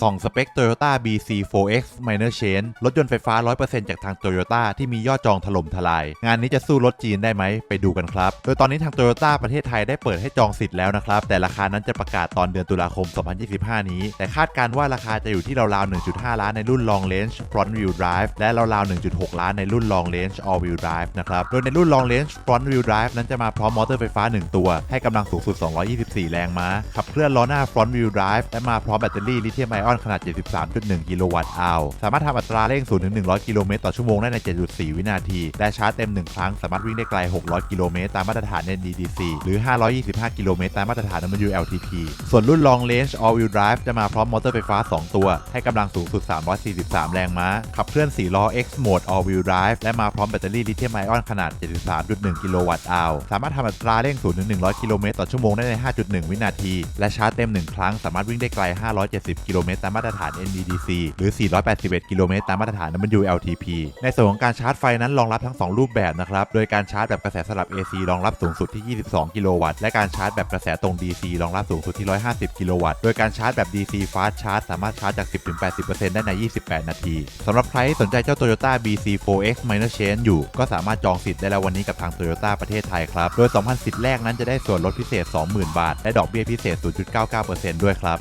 ส่องสเปค Toyota BC4X Minor Change รถยนต์ไฟฟ้า 100%จากทาง Toyota ที่มียอดจองถล่มทลาย งานนี้จะสู้รถจีนได้ไหม ไปดูกันครับ โดยตอนนี้ทาง Toyota ประเทศไทยได้เปิดให้จองสิทธิ์แล้วนะครับ แต่ราคานั้นจะประกาศตอนเดือนตุลาคม 2025 นี้ แต่คาดการว่าราคาจะอยู่ที่ราวๆ 1.5 ล้านในรุ่น Long Range Front Wheel Drive และราวๆ 1.6 ล้านในรุ่น Long Range All Wheel Drive นะครับ โดยในรุ่น Long Range Front Wheel Drive นั้นจะมาพร้อมมอเตอร์ไฟฟ้า 1 ตัว ให้กำลังสูงสุด 224 แรงม้า ขับเคลื่อนล้อหน้า Front Wheel Drive และมาพร้อมแบตเตอรี่ลิเธียมไอออนขนาด 73.1 กิโลวัตต์อาวสามารถทำอัตราเร่ง 0 ถึง 100 กิโลเมตรต่อชั่วโมงได้ใน 7.4 วินาที และชาร์จเต็ม 1 ครั้ง สามารถวิ่งได้ไกล 600 กิโลเมตรตามมาตรฐาน NEDC หรือ 525 กิโลเมตรตามมาตรฐาน WLTP ส่วนรุ่น Long Range All Wheel Drive จะมาพร้อมมอเตอร์ไฟฟ้า 2 ตัว ให้กำลังสูงสุด 343 แรงม้า ขับเคลื่อน 4 ล้อ X Mode All Wheel Drive และมาพร้อมแบตเตอรี่ลิเธียมไอออนขนาด 73.1 กิโลวัตต์อาวสามารถทำอัตราเร่ง 0 ถึง 100 กิโลเมตรต่อชั่วโมงได้ใน 5.1 วินาที และชาร์จเต็ม 1 ครั้งสามารถวิ่งได้ไกล 570 กิโลเมตรตามมาตรฐาน NEDC หรือ 481 กิโลเมตรตามมาตรฐาน WLTP ในส่วนของการชาร์จไฟนั้นรองรับทั้ง 2 รูปแบบนะครับ โดยการชาร์จแบบกระแสสลับ AC รองรับสูงสุดที่ 22 กิโลวัตต์ และการชาร์จแบบกระแสตรง DC รองรับสูงสุดที่ 150 กิโลวัตต์ โดยการชาร์จแบบ DC Fast Charge สามารถชาร์จจาก 10-80%ได้ใน 28 นาที สำหรับใครที่สนใจเจ้า Toyota BC4X Minor Change อยู่ ก็สามารถจองสิทธิ์ได้แล้ววันนี้กับทาง Toyota ประเทศไทยครับ โดย 2,000 สิทธิ์แรกนั้นจะได้ส่วนลดพิเศษ 20,000 บาท และดอกเบี้ยพิเศษ 0.99%ด้วยครับ